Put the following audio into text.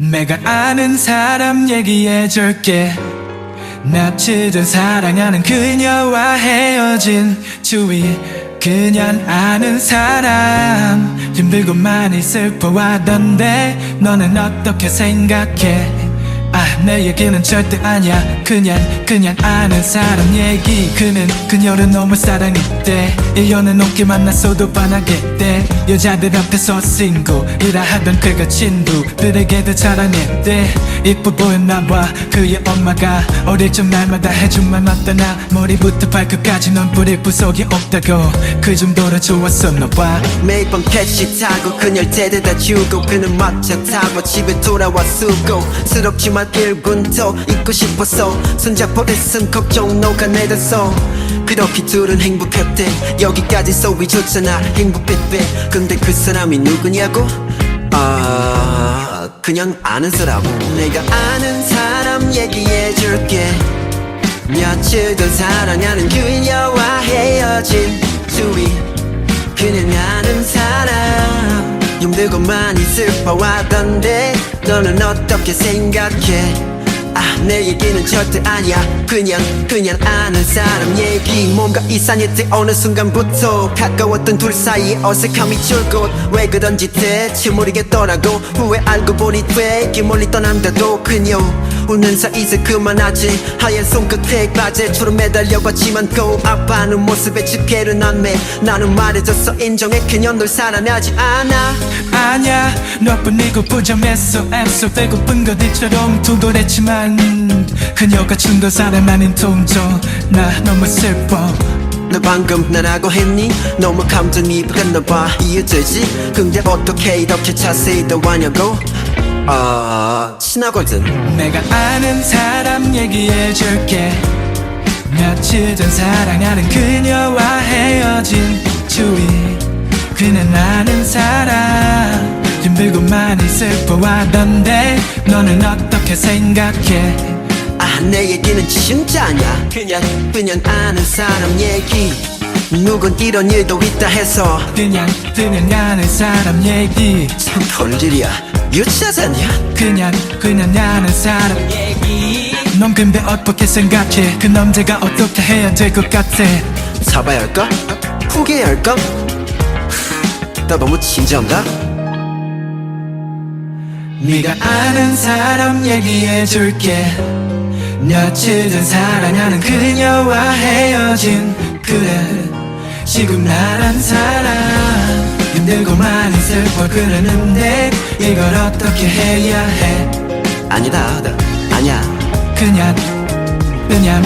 내가 아는 사람 얘기해줄게. 납치된 사랑하는 그녀와 헤어진 주위 그냥 아는 사람. 힘들고 많이 슬퍼하던데 너는 어떻게 생각해? 아 내 얘기는 절대 아니야. 그냥 그냥 아는 사람 얘기. 그는 그녀를 너무 사랑했대. 1년을 넘게 만났어도 반하겠대 여자들 앞에서 싱글이라 하던 그가 친구들에게도 자랑했대. 이뻐 보였나봐 그의 엄마가 어릴 적 날마다 해준 말 맞다나 머리부터 발끝까지 넌 뿌릴 부속이 없다고. 그 정도로 좋았었나봐 매일 밤 택시 타고 그녀를 데려다 주고 그는 마차 타고 집에 돌아와 수고스럽지만 1분 더 있고 싶었어 손잡고 있음 걱정 녹아내렸어 그렇게 둘은 행복했대. 여기까지 소위 좋잖아. 행복했대 근데 그 사람이 누구냐고? 아 그냥 아는 사람 내가 아는 사람 얘기해줄게. 며칠 전 사랑하는 그녀와 헤어진 둘이 그냥 아는 사람. 힘들고 많이 슬퍼하던데 너는 어떻게 생각해 아내 얘기는 절대 아니야. 그냥 그냥 아는 사람 얘기. 뭔가 이상했대 어느 순간부터 가까웠던 둘 사이에 어색함이 줄곧 왜 그런지 대체 모르겠더라고. 후에 알고 보니 되게 멀리 떠난다도 그녀 울면서 이제 그만하지. 하얀 손끝에 바지처럼 매달려 봤지만 꼭 아파하는 모습에 집게를 안매. 나는 말해줬어 인정해. 그녀 널 사랑하지 않아. 아냐 너뿐이고 부정했어. 애써 배고픈 것들처럼 두돌했지만 그녀가 준건 사람 아닌 동정. 나 너무 슬퍼. 너 방금 나라고 했니? 너무 감정이 갔나봐. 이해되지? 근데 어떻게 이렇게 자세히 더 하냐고? 아... 친하거든. 내가 아는 사람 얘기해줄게. 며칠 전 사랑하는 그녀와 헤어진 주위. 그는 아는 사람. 힘들고 많이 슬퍼하던데 너는 어떻게 생각해? 아 내 얘기는 진짜냐 그냥 그냥 아는 사람 얘기. 누군 이런 일도 있다 해서. 그냥 그냥 아는 사람 얘기. 참 덜질이야 유치하잖냐? 그냥 그냥 아는 사람. 얘기 넌 근데 어떻게 생각해? 그 남자가 어떻게 해야 될 것 같아? 잡아야 할까? 포기해야 할까? 나 너무 진지한가? 네가 아는 사람 얘기해줄게. 며칠 전 사랑하는 그녀와 헤어진 그래. 지금 나란 사람 힘들고 많이 슬퍼 그러는데 이걸 어떻게 해야 해? 아니다 나 아니야. 그냥 그냥